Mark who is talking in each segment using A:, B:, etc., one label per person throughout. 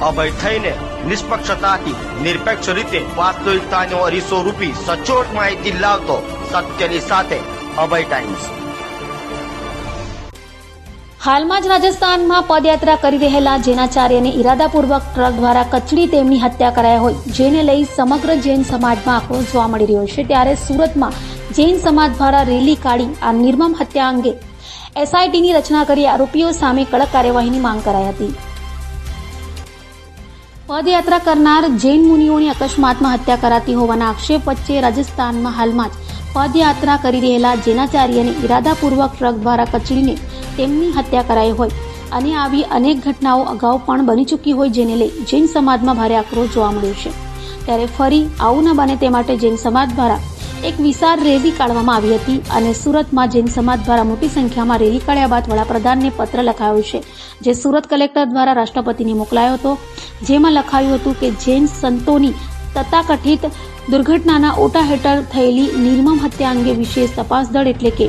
A: અભય થઈને નિષ્પક્ષતાથી, નિરપેક્ષ રીતે વાસ્તવિકતાનો અરીસો રૂપી સચોટ માહિતી લાવતો સત્યની સાથે અભય ટાઈમ્સ.
B: હાલમાં જ રાજસ્થાનમાં પદયાત્રા કરી રહેલા જૈનાચાર્યને ઇરાદાપૂર્વક ટ્રક દ્વારા કચડી તેમની હત્યા કરાઈ હોય, જેને લઈ સમગ્ર જૈન સમાજમાં આક્રોશ જોવા મળી રહ્યો છે. ત્યારે સુરતમાં જૈન સમાજ દ્વારા રેલી કાઢી આ નિર્મમ હત્યા અંગે એસઆઈટીની રચના કરી આરોપીઓ સામે કડક કાર્યવાહીની માંગ કરાઈ હતી. પદયાત્રા કરનાર જૈન મુનિઓની અકસ્માતમાં હત્યા કરાતી હોવાના આક્ષેપ વચ્ચે રાજસ્થાનમાં હાલમાં જ પદયાત્રા કરી રહેલા જૈનાચાર્યને ઈરાદાપૂર્વક ટ્રક દ્વારા કચડીને તેમની હત્યા કરાઈ હોય અને આવી અનેક ઘટનાઓ અગાઉ પણ બની ચૂકી હોય જેને લઈ જૈન સમાજમાં ભારે આક્રોશ જોવા મળ્યો છે. ત્યારે ફરી આવું ન બને તે માટે જૈન સમાજ દ્વારા એક વિશાળ રેલી કાઢવામાં આવી હતી અને સુરતમાં જૈન સમાજ દ્વારા મોટી સંખ્યામાં રેલી કાઢ્યા બાદ વડાપ્રધાનને પત્ર લખાયો છે, જે સુરત કલેક્ટર દ્વારા રાષ્ટ્રપતિને મોકલાયો હતો, જેમાં લખાયું હતું કે જૈન સંતોની તથાકથિત દુર્ઘટનાના ઓટા હેઠળ થયેલી નિર્મમ હત્યા અંગે વિશેષ તપાસ દળ એટલે કે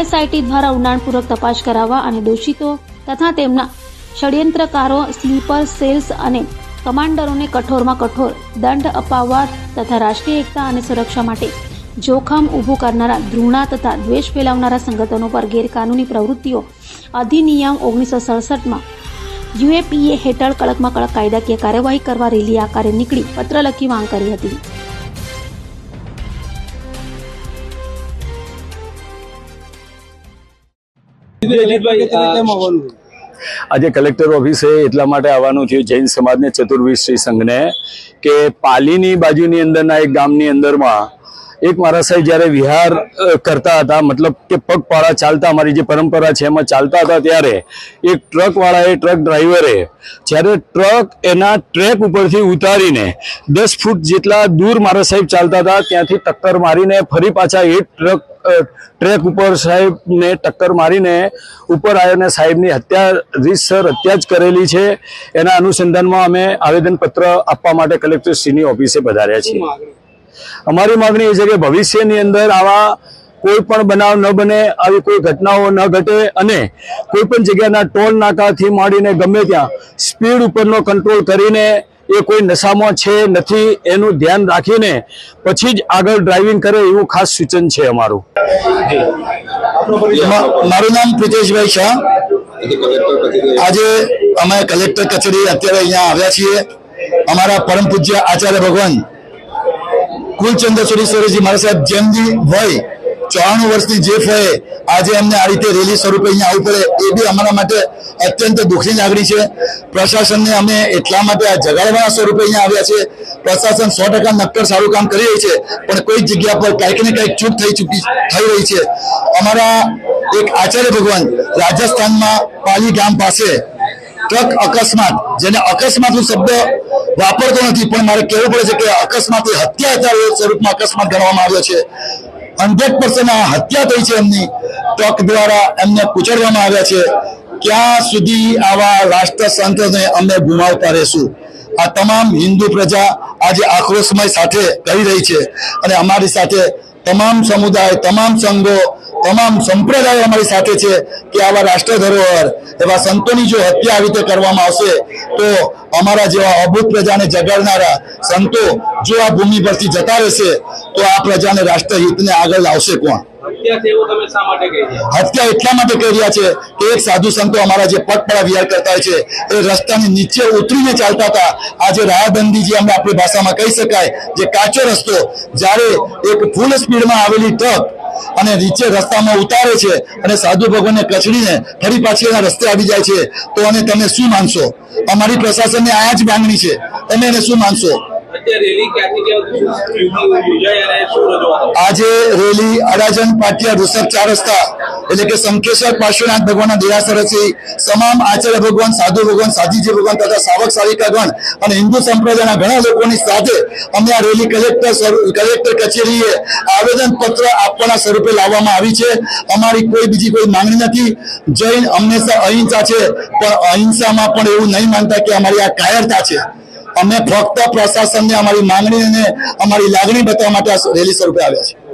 B: એસઆઈટી દ્વારા ઊંડાણપૂર્વક તપાસ કરાવવા અને દોષિતો તથા તેમના ષડયંત્રકારો, સ્લીપર સેલ્સ અને કમાન્ડરોને કઠોરમાં કઠોર, દંડ અપાવવા તથા રાષ્ટ્રીય એકતા અને સુરક્ષા માટે જોખમ ઊભું કરનારા, ધૃણા તથા દ્વેષ ફેલાવનારા સંગઠનો પર ગેરકાનૂની પ્રવૃત્તિઓ. અધિનિયમ ઓગણીસો સડસઠમાં યુએપીએ હેઠળ કડકમાં કડક કાયદાકીય કાર્યવાહી કરવા રેલી આકારે નીકળી પત્ર લખી માંગ કરી હતી.
C: આજે કલેક્ટર ઓફિસે એટલા માટે આવવાનું થયું જૈન સમાજને ચતુર્વિશ્રી સંઘને, કે પાલીની બાજુની અંદરના એક ગામની અંદરમાં એક મારા સાહેબ જ્યારે વિહાર કરતા હતા, મતલબ કે પગપાળા ચાલતા, અમારી જે પરંપરા છે એમાં ચાલતા હતા ત્યારે, એક ટ્રક વાળાએ ટ્રક ડ્રાઈવરે, જ્યારે ટ્રક એના ટ્રેક ઉપરથી ઉતારીને દસ ફૂટ જેટલા દૂર મારા સાહેબ ચાલતા હતા, ત્યાંથી ટક્કર મારીને ફરી પાછા એ ટ્રક ટ્રેક ઉપર સાહેબને ટક્કર મારીને ઉપર આવ્યો ને સાહેબની હત્યા, રીતસર હત્યા જ કરેલી છે. એના અનુસંધાનમાં અમે આવેદનપત્ર આપવા માટે કલેક્ટરશ્રીની ઓફિસે પધાર્યા છીએ. અમારી માગણી એ છે કે ભવિષ્યની અંદર આવા કોઈ પણ બનાવ ન બને, આવી કોઈ ઘટનાઓ ન ઘટે અને કોઈ પણ જગ્યાના ટોલ નાકાથી માંડીને ગમે ત્યાં સ્પીડ ઉપરનો કંટ્રોલ કરીને એ કોઈ નશામાં છે નથી એનું ધ્યાન રાખીને પછી જ આગળ ડ્રાઇવિંગ કરે એવું ખાસ સૂચન છે અમારું.
D: મારું નામ પ્રિતેશભાઈ શાહ. આજે અમે કલેક્ટર કચેરી અત્યારે અહીંયા આવ્યા છીએ. અમારા પરમ પૂજ્ય આચાર્ય ભગવાન કુલચંદ્ર સુરેશજી મારા સાહેબ જેમની હોય, ચોરાણું વર્ષની જે ફળે આજે અમને આ રીતે રેલી સ્વરૂપે અહીંયા આવવું પડે, એ બી અમારા માટે અત્યંત દુઃખની લાગણી છે. પ્રશાસનને અમે એટલા માટે આ જગાડવાના સ્વરૂપે અહીંયા આવ્યા છે પ્રશાસન સો ટકા નક્કર સારું કામ કરી રહી છે, પણ કોઈ જગ્યા પર કાંઈક ને કાંઈક ચૂક થઈ ચૂકી, થઈ રહી છે. અમારા એક આચાર્ય ભગવાન રાજસ્થાનમાં પાલી ગામ પાસે ટ્રક અકસ્માત, જેને અકસ્માત શબ્દ વાપરતો નથી, પણ મારે કહેવું પડે છે કે અકસ્માત એ હત્યા હતા સ્વરૂપમાં અકસ્માત ગણવામાં આવ્યો છે. હંડ્રેડ પર્સન્ટ હત્યા થઈ છે એમની. ટ્રક દ્વારા એમને કુચડવામાં આવ્યા છે, ક્યાં સુધી આવા રાષ્ટ્ર સંતને અમે ગુમાવતા રહેશું? આ તમામ હિન્દુ પ્રજા આજે આક્રોશમય સાથે કરી રહી છે અને અમારી સાથે તમામ સમુદાય, તમામ સંઘો તમામ સંપ્રદાયો અમારી સાથે છે કે આવા રાષ્ટ્ર ધરોહર એવા સંતોની જો હત્યા આવી રીતે કરવામાં આવશે તો અમારા જેવા અભૂત પ્રજાને જગાડનારા સંતો જો આ ભૂમિ પરથી જતા રહેશે તો આ પ્રજાને રાષ્ટ્રહિતને આગળ લાવશે કોણ?
E: હત્યા શા માટે કહી રહ્યા
D: એટલા છે કે એક સાધુ સંતો અમારા જે પટપડા વિહાર કરતા હોય છે એ રસ્તાની નીચે ઉતરીને ચાલતા હતા. આજે રાહબંધી જે અમે આપણી ભાષામાં કહી શકાય જે કાચો રસ્તો જ્યારે એક ફૂલ સ્પીડમાં આવેલી ટ્રક અને નીચે રસ્તામાં ઉતારે છે અને સાધુ ભગવાનને કચડીને ફરી પાછી એના રસ્તે આવી જાય છે. તો અને તમે શું માનશો? અમારી પ્રશાસનને આ જ માંગણી છે. તમે એને શું માનશો? આજે રેલી અડાજણ પાટિયા ઋષભ ચાર રસ્તા એટલે કે શંકેશ્વર પાર્શ્વનાથ ભગવાનના દેરાસરથી તમામ આચાર્ય ભગવાન, સાધુ ભગવાન સાધીજી ભગવાન તથા સાવક સાવિકાગણ અને હિન્દુ સંપ્રદાયના ઘણા લોકોની સાથે અમે આ રેલી કલેક્ટર કલેક્ટર કચેરીએ આવેદન પત્ર આપવાના સ્વરૂપે લાવવામાં આવી છે. અમારી કોઈ બીજી કોઈ માંગણી નથી. જૈન હંમેશા અહિંસા છે, પણ અહિંસામાં પણ એવું નહીં માનતા કે અમારી આ કાયરતા છે. અમે ફક્ત પ્રશાસનને અમારી માંગણી અને અમારી લાગણી બતાવવા માટે આ રેલી સ્વરૂપે આવ્યા છે